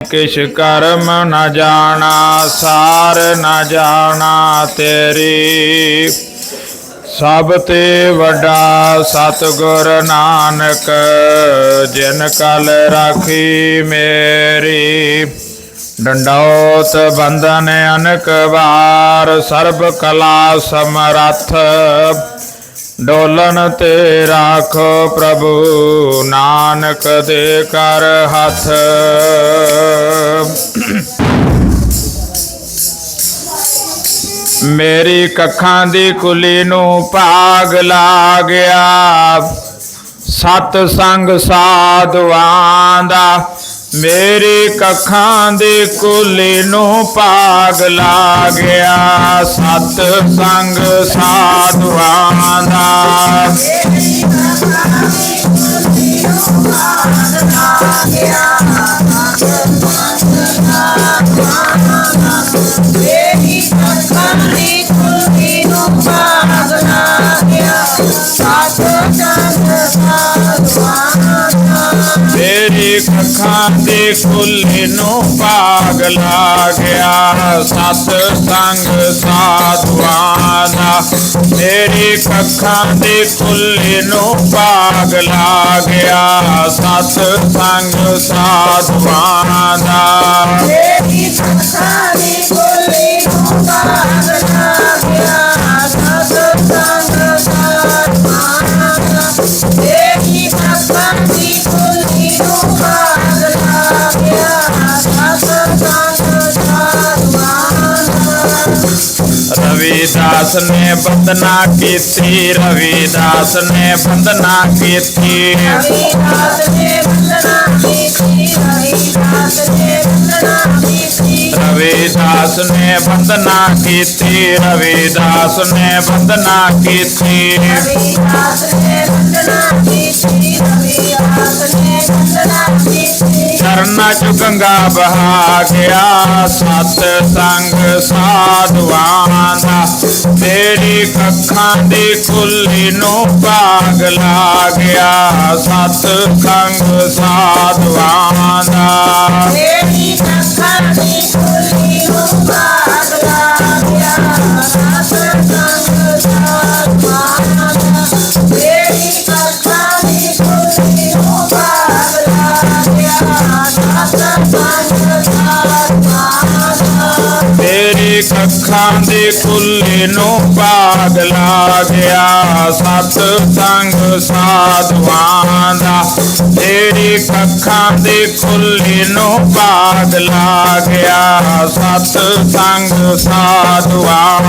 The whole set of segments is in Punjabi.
ਕਿਛ ਕਰਮ ਨ ਜਾਣਾ, ਸਾਰ ਨ ਜਾਣਾ ਤੇਰੀ। ਸਭ ਤੇ ਵੱਡਾ ਸਤਿਗੁਰ ਨਾਨਕ, ਜਿਨ ਕਲ ਰਾਖੀ ਮੇਰੀ। ਡੰਡੌਤ ਬੰਧਨ ਅਨਕ ਵਾਰ, ਸਰਬ ਕਲਾ ਸਮਰੱਥ। ਡੋਲਨ ਤੇ ਰਾਖੋ ਪ੍ਰਭੂ, ਨਾਨਕ ਦੇ ਕਰ ਹੱਥ। ਮੇਰੀ ਕੱਖਾਂ ਦੀ ਕੁਲੀ ਨੂੰ ਭਾਗ ਲਾ ਗਿਆ ਸਤ ਸੰਗ ਸਾਧਵਾਂ ਦਾ ਮੇਰੇ ਕੱਖਾਂ ਦੇ ਕੁਲੀ ਨੂੰ ਭਾਗ ਲਾ ਗਿਆ। ਸਤ ਸੰਗ ਸਾਧਵਾਂ ਦਾ। ਮੇਰੀ ਦੇ ਕੁਲੀ ਨੂੰ ਭਾਗ ਲਾ ਗਿਆ। ਸਤ ਸੰਗ ਸਾਧਵਾਂ ਦਾ। ਮੇਰੀ ਕੱਖਾਂ ਦੇ ਕੁਲੀ ਨੂੰ ਭਾਗ ਲਾ ਗਿਆ। ਸਤ ਸੰਗ ਸਾਧਵਾਂ ਦਾ। ਮੇਰੀ ਅੱਖਾਂ ਰਵਿਦਾਸ ਨੇ ਬੰਦਨਾ ਕੀਤੀ ਰਵਿਦਾਸ ਨੇ ਬੰਦਨਾ ਕੀਤੀ ਹਰੀਦਾਸ ਨੇ ਵੰਦਨਾ ਕੀਤੀ ਹਰੀਦਾਸ ਨੇ ਵੰਦਨਾ ਕੀਤੀ ਰਵਿਦਾਸ ਨੇ ਬੰਦਨਾ ਕੀਤੀ ਚਰਨਾਂ ਚ ਗੰਗਾ ਬਹਾ ਗਿਆ, ਸਤ ਸੰਗ ਸਾਧਵਾਂ ਦਾ। ਤੇਰੀ ਕੱਖਾਂ ਦੀ ਕੁੱਲੀ ਨੂੰ ਭਾਗ ਲਾ ਗਿਆ, ਸਤ ਸੰਗ ਸਾਧਵਾਂ ਤੇਰੀ ਕੱਖਾਂ ਦੇ ਕੁੱਲੀ ਨੂੰ ਭਾਗ ਲਾ ਗਿਆ। ਸਤ ਸੰਗ ਸਾਧਵਾਂ ਦਾ ਤੇਰੀ ਕੱਖਾਂ ਦੇ ਕੁੱਲੀ ਨੂੰ ਭਾਗ ਲਾ ਗਿਆ। ਸਤ ਸੰਗ ਸਾਧਵਾਂ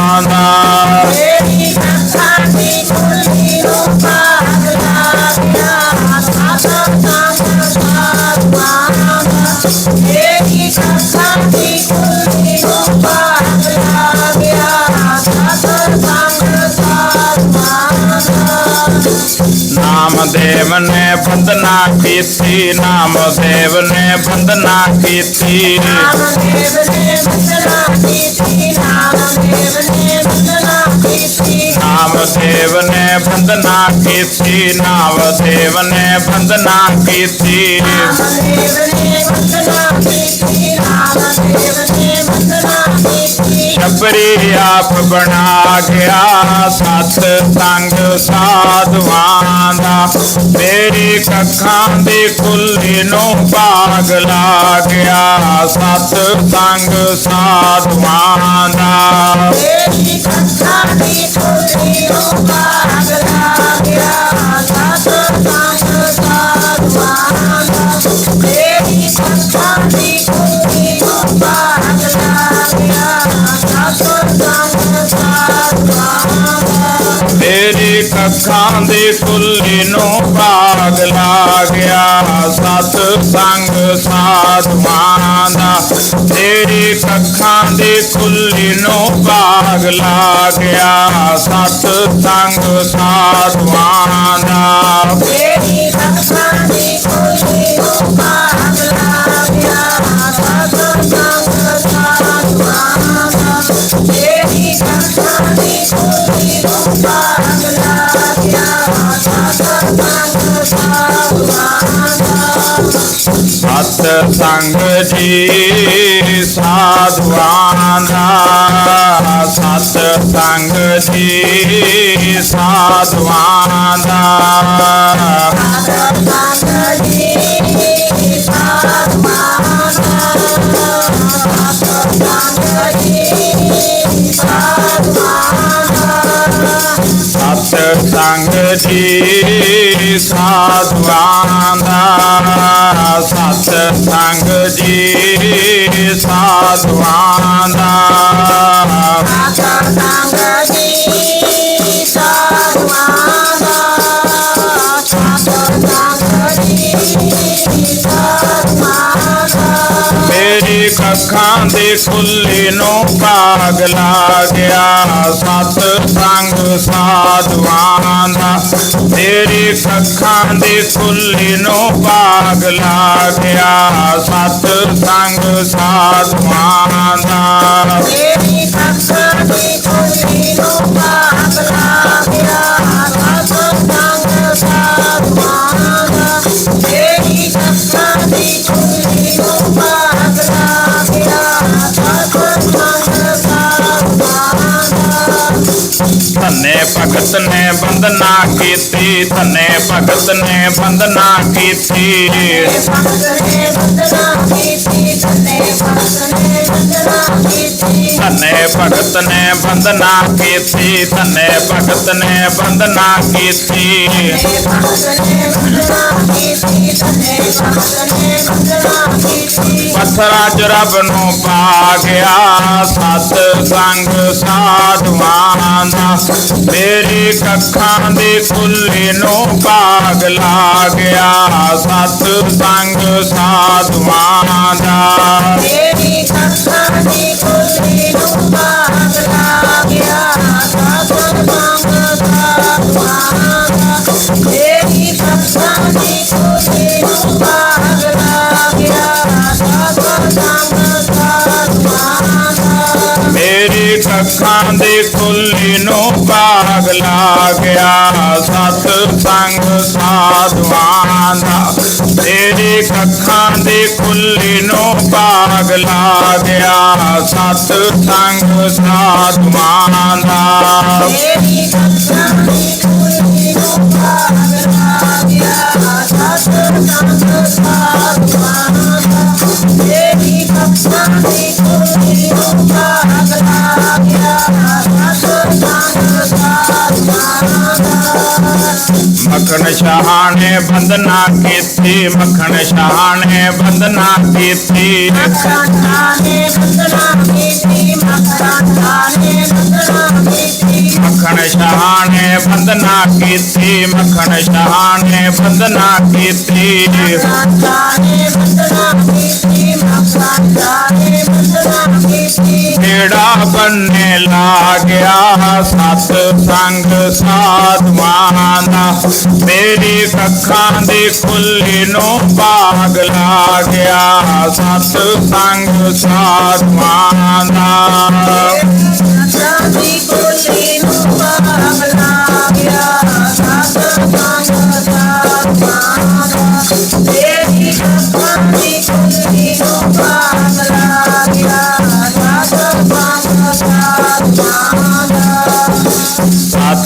ਨਾਮਦੇਵ ਨੇ ਬੰਦਨਾ ਕੀਤੀ ਨਾਮਦੇਵ ਨੇ ਬੰਦਨਾ ਕੀਤੀ। ਨਾਮਦੇਵ ਨੇ ਵੰਦਨਾ ਕੀਤੀ ਨਾਮਦੇਵ ਨੇ ਵੰਦਨਾ ਕੀਤੀ। ਨਾਮਦੇਵ ਨੇ ਬੰਦਨਾ ਕੀਤੀ ਨਾਮਦੇਵ ਨੇ ਬੰਦਨਾ ਕੀਤੀ। ਨਾਮਦੇਵ ਨੇ ਵੰਦਨਾ ਕੀਤੀ ਨਾਮਦੇਵ ਨੇ ਵੰਦਨਾ ਕੀਤੀ ਆਪ ਬਣਾ ਗਿਆ, ਸਤ ਸੰਗ ਸਾਧਵਾਂ ਦਾ। ਮੇਰੀ ਕੱਖਾਂ ਦੀ ਕੁੱਲੀ ਨੂੰ ਭਾਗ ਲਾ ਗਿਆ, ਸਤ ਸੰਗ ਸਾਧਵਾਂ ਦਾ। ਮੇਰੀ ਅੱਖਾਂ ਦੀ ਖੁੱਲੀ ਨੂੰ ਪਾਗਲਾ ਗਿਆ। ਮੇਰੀ ਕੱਖਾਂ ਦੀ ਕੁੱਲੀ ਨੂੰ ਭਾਗ ਲਾ ਗਿਆ। ਸਤ ਸੰਗ ਸਾਧਵਾਂ ਦਾ ਤੇਰੇ ਕੱਖਾਂ ਦੇ ਕੁੱਲੀ ਨੂੰ ਭਾਗ ਲਾ ਗਿਆ। ਸਤ ਸੰਗ ਸਾਧਵਾਂ ਸੰਗ ਸਾਧਵਾਨਾ ਸਤ ਸੰਗ ਜੀ ਸਾਧੂਆਂ ਦਾ ਸਤ ਸੰਗ ਜੀ ਸਾਧੂਆਂ ਦਾ। ਸੰਗ ਜੀ ਸਾਧੂਆਂ ਦਾ। ਸੰਗ ਜੀ ਸਾਧੂਆਂ ਦਾ। ਮੇਰੀ ਕੱਖਾਂ ਦੇ ਖੁੱਲੇ ਨੂੰ ਭਾਗ ਲਾ ਗਿਆ। ਸਤ ਸੰਗ ਸਾਧੂਆਂ ਦਾ, ਤੇਰੇ ਕੱਖਾਂ ਦੇ ਖੁੱਲੇ ਨੂੰ ਭਾਗ ਲਾ ਗਿਆ ਸਤ ਸੰਗ ਸਾਧੂਆਂ ਦਾ। ਧੰਨੇ ਭਗਤ ਨੇ ਬੰਦਨਾ ਕੀਤੀ। ਧੰਨੇ ਭਗਤ ਨੇ ਬੰਦਨਾ ਕੀਤੀ। ਧੰਨੇ ਭਗਤ ਨੇ ਬੰਦਨਾ ਕੀਤੀ ਧੰਨੇ ਭਗਤ ਨੇ ਬੰਦਨਾ ਕੀਤੀ ਪੱਥਰਾਂ ਚ ਰੱਬ ਨੂੰ ਪਾ ਗਿਆ ਸਤ ਸੰਗ ਸਾਧੂਆਂ ਦਾ ਮੇਰੀ ਕੱਖਾਂ ਦੀ ਕੁੱਲੀ ਨੂੰ ਭਾਗ ਲਾ ਗਿਆ ਸਤ ਸੰਗ ਸਾਧੂਆਂ ਦਾ ਮੇਰੀ ਕੱਖਾਂ ਲਾ ਗਿਆ ਸਤ ਸੰਗ ਸਾਧੂਆਂ ਦਾ ਮੇਰੀ ਕੱਖਾਂ ਦੀ ਕੁੱਲੀ ਨੂੰ ਭਾਗ ਲਾ ਗਿਆ ਸਤ ਸੰਗ ਸਾਧੂਆਂ ਦਾ ਮੇਰੀ ਕੱਖਾਂ ਦੀ ਕੁੱਲੀ ਨੂੰ ਬਾਗ ਮੱਖਣ ਸ਼ਾਹ ਨੇ ਬੰਦਨਾ ਕੀਤੀ ਮੱਖਣ ਸ਼ਾਹ ਨੇ ਬੰਦਨਾ ਕੀਤੀ ਮਖਾਨੇ ਬੰਦਨਾ ਕੀਤੀ ਮਖਾਨੇ ਬੰਦਨਾ ਕੀਤੀ ਮੱਖਣ ਸ਼ਾਹ ਨੇ ਬੰਦਨਾ ਕੀਤੀ ਮੱਖਣ ਸ਼ਾਹ ਨੇ ਬੰਦਨਾ ਕੀਤੀ ਮਖਾਨੇ ਬੰਦਨਾ ਕੀਤੀ ਮਖਾਨੇ ਸਤ ਸੰਗ ਸਾਧਵਾਂ ਦਾ ਮੇਰੀ ਕੱਖਾਂ ਦੇ ਕੁੱਲੀ ਨੂੰ ਭਾਗ ਲਾ ਗਿਆ ਸਤ ਸੰਗ ਸਾਧਵਾਂ ਦਾ ਸਾਡੀ ਕੋਲੀ ਨੂੰ ਬਾਗ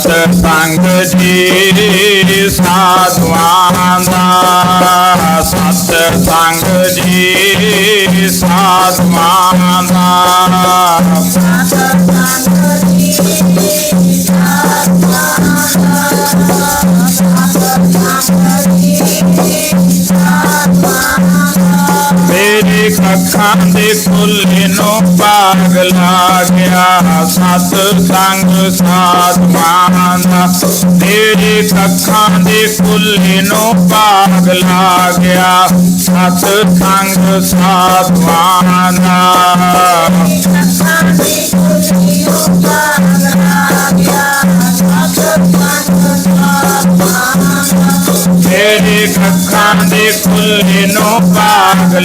ਸਤ ਸੰਗ ਜੀ ਸਾਧਵਾਂ ਦਾ ਸਤ ਸੰਗ ਦੇ ਕੁੱਲੇ ਨੂੰ ਭਾਗ ਲਾ ਗਿਆ। ਸਤ ਸੰਗ ਸਾਧਵਾਂ ਦਾ ਮੇਰੀ ਕੱਖਾਂ ਦੇ ਕੁੱਲੇ ਨੂੰ ਭਾਗ ਲਾ ਗਿਆ। ਸਤ ਸੰਗ ਸਾਧਵਾਂ ਦਾ ਕੱਖਾਂ ਦੇ ਕੁੱਲੇ ਨੂੰ ਭਾਗ